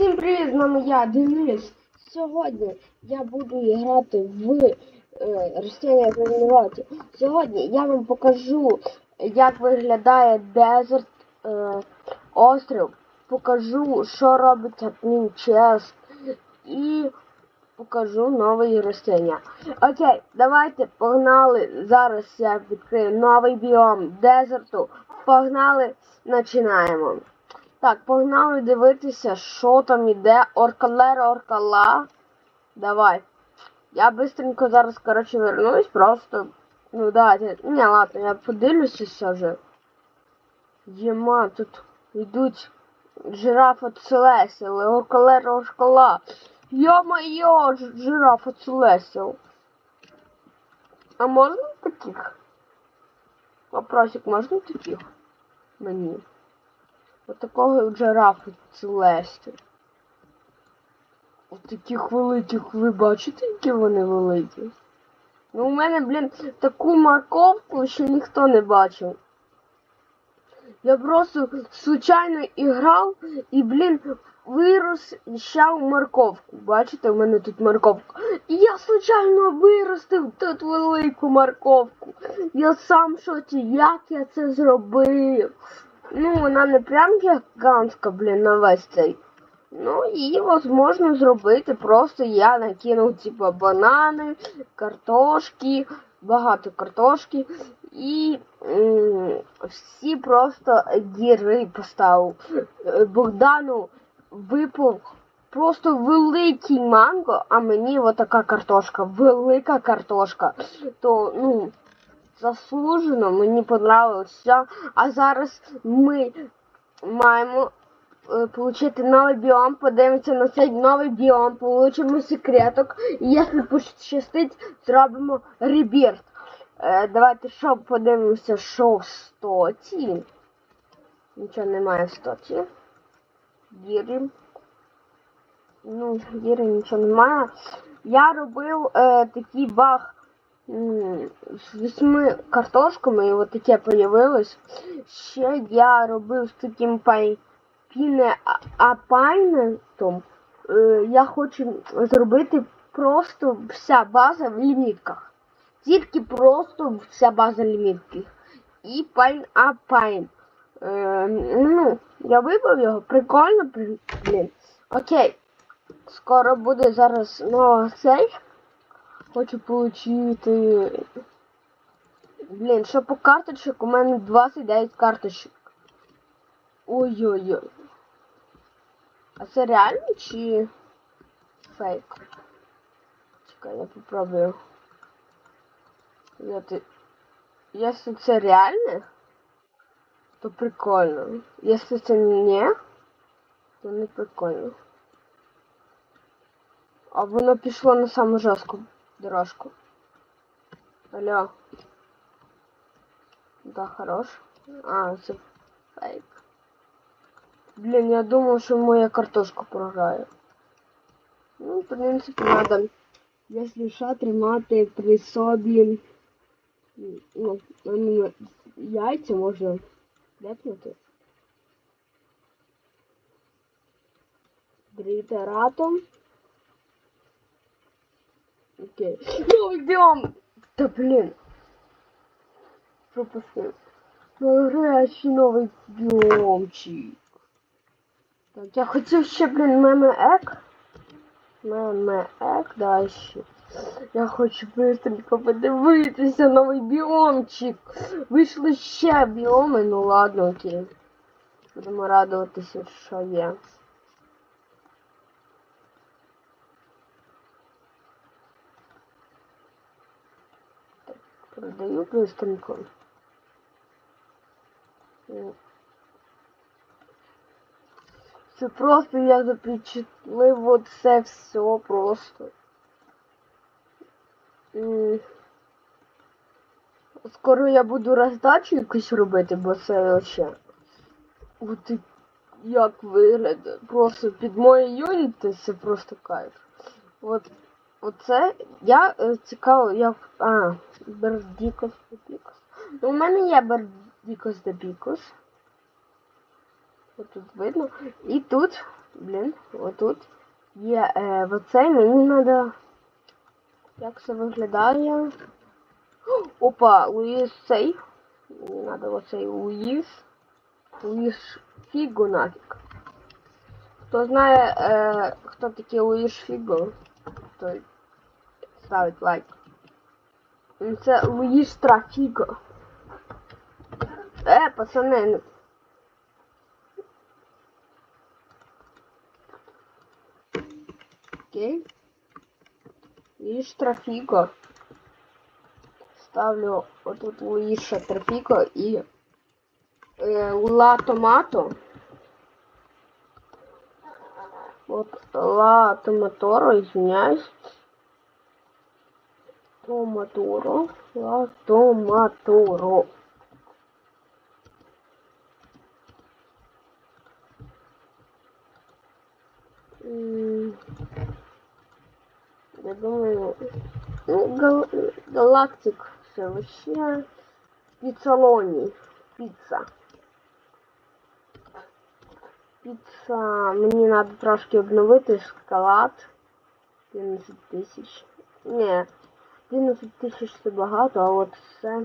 Всім привіт, з вами я, Денис. Сьогодні я буду грати в е, Ростіння тренувати. Сьогодні я вам покажу, як виглядає дезерт е, острів. Покажу, що робить адмін чест. І покажу нові ростіння. Окей, давайте погнали. Зараз я відкрию новий біом дезерту. Погнали, починаємо. Так, погнали дивитися, що там іде. Оркалера, оркала. Давай. Я быстренько зараз, короче, вернусь, просто. Ну давайте. Не, ладно, я подивлюся все же. Єма, тут йдуть жирафа Целесіл, оркалера, оркала. Йо-моє, жирафа Целесіл. А можна таких? Вопросик, можна таких? Мені. От такого жирафа Целесті. От таких великих ви бачите, які вони великі? Ну у мене, блін, таку морковку ще ніхто не бачив. Я просто случайно іграв і, блін, вирос ще морковку. Бачите, у мене тут морковка. І я случайно виростив тут велику морковку. Я сам в шоці, як я це зробив. Ну, вона не прям гігантська, блін, на весь цей. Ну, її можна зробити. Просто я накинув, типа, банани, картошки, багато картошки. І м, всі просто діри поставив. Е, Богдану випав просто великий манго, а мені отака картошка, велика картошка. То, ну, заслужено, мені понравилося. А зараз ми маємо е, получити новий біом, подивимося на цей новий біом, получимо секреток. І якщо пощастить, зробимо ребірт. Е, давайте що подивимося, що в стоті. Нічого немає в стоті. Гірі. Ну, гірі нічого немає. Я робив е, такий баг з вісьми картошками, і от таке появилось. Ще я робив з таким пай... піне. Е, я хочу зробити просто вся база в лімітках. Тільки просто вся база лімітків. І пайн апайн. Е, ну, я вибрав його, прикольно, блін. Окей. Скоро буде зараз нова цей. Хочу получити. Блін, що по карточок? У мене 29 карточок. Ой-ой-ой. А це реально чи фейк? Чекай, я попробую. Ти... Якщо це реальне, то прикольно. Якщо це не, то не прикольно. А воно пішло на саму жорстку дорожку. Алло. Да, хорош. А, це фейк. Блін, я думав, що моя картошка програє. Ну, в принципі, надо, якщо що, тримати при собі. Ну, ну, яйця можна ляпнути. Грітератом. Окей. Ну, йдем! Да блин. Пропустил. Настоящий новий біомчик. Так, я хотів ще, блін, меме ек. Меме ек, дальше. Я хочу быстренько подивитися новий біомчик. Вийшли ще біоми, ну ладно, окей. Будемо радуватися, що є. Продаю быстренько. М. Це просто я запечатлив от це все просто. М. Скоро я буду роздачу якусь робити, бо це вообще. От і як виглядає. Просто під мої юніти це просто кайф. От оце я е, цікаво, я. А, Бердікос Дебікос. Ну, у мене є Бердікос Дебікос. Ось тут видно. І тут Блін, отут є е, оцей, мені треба. Як це виглядає? Опа, Луїс цей. Мені треба оцей Луїс. Луїс Фіго нафіг. Хто знає, е, хто такий Луїс Фіго, той ставить лайк. Це Луїс Трафіго. Е, пацани, Окей. Луїс Трафіго. Ставлю отут Луїша Трафіго і е, Ла Томато. Вот Ла Томаторо, извиняюсь. Томаторо. Ла Томаторо. М, Я думаю, ну, гал- галактик все вообще пиццалоні. Піца Піца. Мені треба трошки обновити шоколад. 11 тисяч. Ні, 11 тисяч це багато, а от все.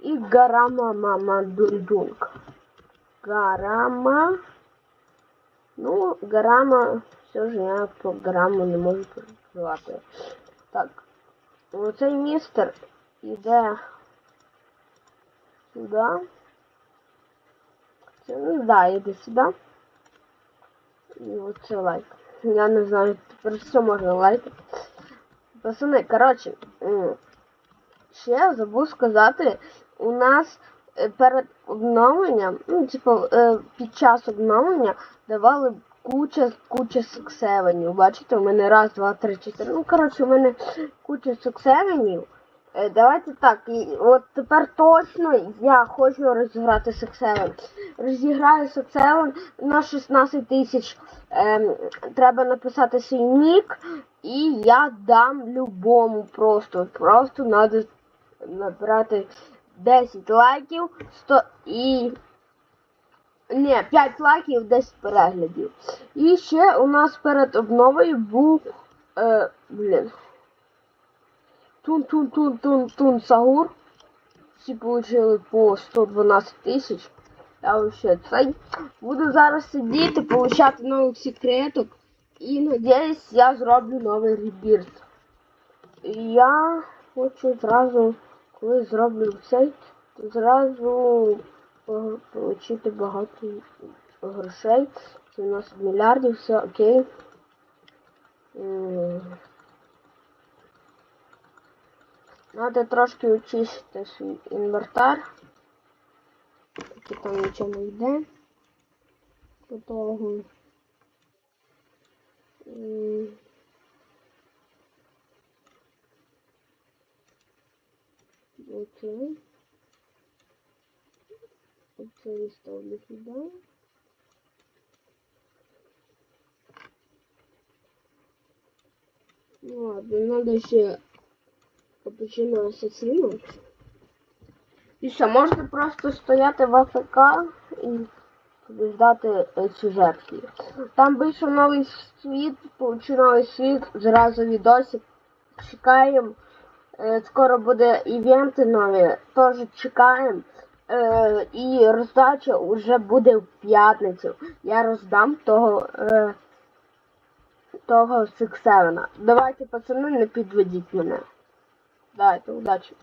І гарама мама дундунг. Гарама. Ну, гарама, все ж я по гараму не можу працювати. Так. Оцей містер іде сюди. Да, іде сюди. І оце лайк. Я не знаю, тепер все можна лайкати. Пацани, коротше, ще я забув сказати, у нас е, перед обновленням, ну, типу, е, під час обновлення давали куча, куча сексевенів. Бачите, у мене раз, два, три, чотири. Ну, коротше, у мене куча сексевенів. Е, Давайте так, і от тепер точно я хочу розіграти Сексевен. Розіграю Сексевен на 16 тисяч. Ем, треба написати свій нік, і я дам любому просто. Просто треба набрати 10 лайків 100 і. Ні, 5 лайків, 10 переглядів. І ще у нас перед обновою був. Е, блін. Тун-тун-тун-тун-тун Сагур. Всі получили по 112 тисяч. Я вообще цей. Буду зараз сидіти, получати нових секреток. І надіюсь, я зроблю новий ребірт. Я хочу зразу, коли зроблю цей, то зразу получити багато грошей. 17 мільярдів, все окей. Надо трошки очистити свій інвертар. Поки там нічого не йде. До того. М. Окей. Оце виставлю сюди. Ну ладно, надо ще капучино асасіно. І що, можна просто стояти в АФК і ждати е, сюжетки. Там вийшов новий світ, получив новий світ, зразу відосик. Чекаємо. Е, Скоро буде івенти нові, теж чекаємо. Е, і роздача вже буде в п'ятницю. Я роздам того, того Сиксевена. Давайте, пацани, не підведіть мене. Давайте, удачі.